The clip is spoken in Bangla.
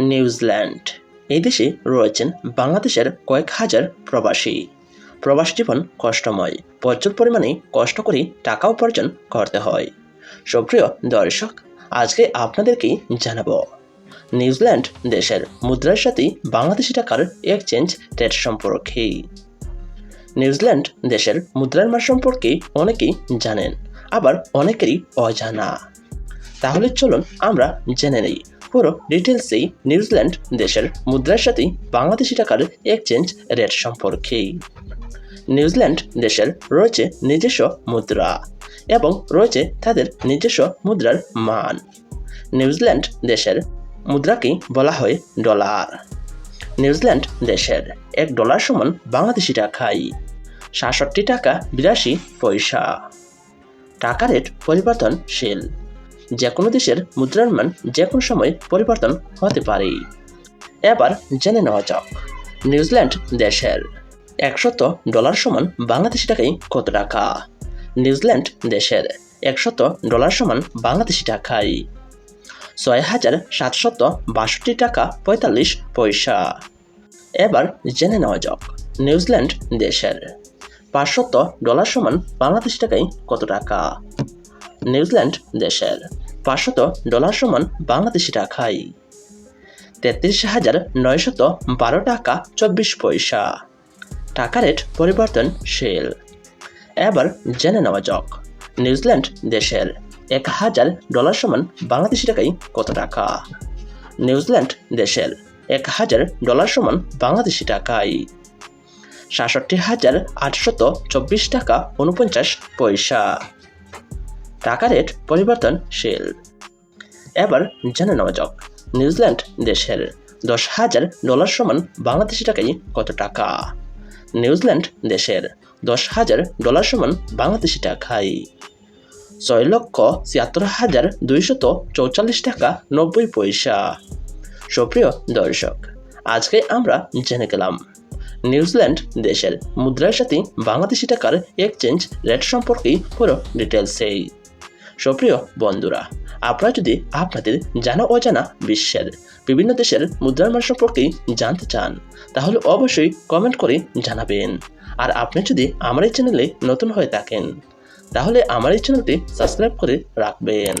নিউজিল্যান্ড। এই দেশে রয়েছেন বাংলাদেশের কয়েক হাজার প্রবাসী। প্রবাস জীবন কষ্টময়। প্রচুর পরিমাণে কষ্ট করে টাকা উপার্জন করতে হয়। সুপ্রিয় দর্শক, আজকে আপনাদেরকে জানাব, নিউজিল্যান্ড দেশের মুদ্রার সাথে বাংলাদেশি টাকার এক্সচেঞ্জ রেট সম্পর্কে। নিউজিল্যান্ড দেশের মুদ্রার মান সম্পর্কে অনেকেই জানেন, আবার অনেকেরই অজানা। তাহলে চলুন আমরা জেনে নেই পুরো ডিটেলসেই নিউজিল্যান্ড দেশের মুদ্রার সাথেই বাংলাদেশি টাকার এক্সচেঞ্জ রেট সম্পর্কে। নিউজিল্যান্ড দেশের রয়েছে নিজস্ব মুদ্রা এবং রয়েছে তাদের নিজস্ব মুদ্রার মান। নিউজিল্যান্ড দেশের মুদ্রাকেই বলা হয় ডলার। নিউজিল্যান্ড দেশের এক ডলার সমান বাংলাদেশি টাকায় সাতষট্টি টাকা বিরাশি পয়সা। টাকা রেট পরিবর্তনশীল। যে কোনো দেশের মুদ্রার মান যে কোনো সময় পরিবর্তন হতে পারে। এবার জেনে নেওয়া যাক, নিউজিল্যান্ড দেশের একশত ডলার সমান বাংলাদেশি টাকায় কত টাকা? নিউজিল্যান্ড দেশের একশত ডলার সমান বাংলাদেশি টাকায় ছয় হাজার সাতশত বাষট্টি টাকা পঁয়তাল্লিশ পয়সা। এবার জেনে নেওয়া যাক, নিউজিল্যান্ড দেশের পাঁচশত ডলার সমান বাংলাদেশি টাকায় কত টাকা? নিউজিল্যান্ড দেশের পাঁচশত ডলার সমান বাংলাদেশি টাকায় তেত্রিশ হাজার নয়শত বারো টাকা চব্বিশ পয়সা। টাকা রেট পরিবর্তনশীল। এবার জেনে নেওয়া যাক, নিউজিল্যান্ড দেশের এক হাজার ডলার সমান বাংলাদেশি টাকায় কত টাকা? নিউজিল্যান্ড দেশের এক হাজার ডলার সমান বাংলাদেশি টাকায় সাতষট্টি হাজার আটশত চব্বিশ টাকা উনপঞ্চাশ পয়সা। টাকা রেট পরিবর্তনশীল এবার জেনে নেওয়া যাক, নিউজিল্যান্ড দেশের দশ হাজার ডলার সমান বাংলাদেশি টাকায় কত টাকা? নিউজিল্যান্ড দেশের দশ হাজার ডলার সমান বাংলাদেশি টাকায় ছয় লক্ষ ছিয়াত্তর হাজার দুইশত চৌচল্লিশ টাকা নব্বই পয়সা। সুপ্রিয় দর্শক, আজকে আমরা জেনে গেলাম, নিউজিল্যান্ড দেশের মুদ্রার সাথে বাংলাদেশি টাকার এক্সচেঞ্জ রেট সম্পর্কে পুরো ডিটেলসেই সুপ্রিয় বন্ধুরা, আপনারা যদি আপনাদের জানা অজানা বিশ্বের বিভিন্ন দেশের মুদ্রার মান সম্পর্কে জানতে চান, তাহলে অবশ্যই কমেন্ট করে জানাবেন। আর আপনি যদি আমার এই চ্যানেলে নতুন হয়ে থাকেন, তাহলে আমার এই চ্যানেলটি সাবস্ক্রাইব করে রাখবেন।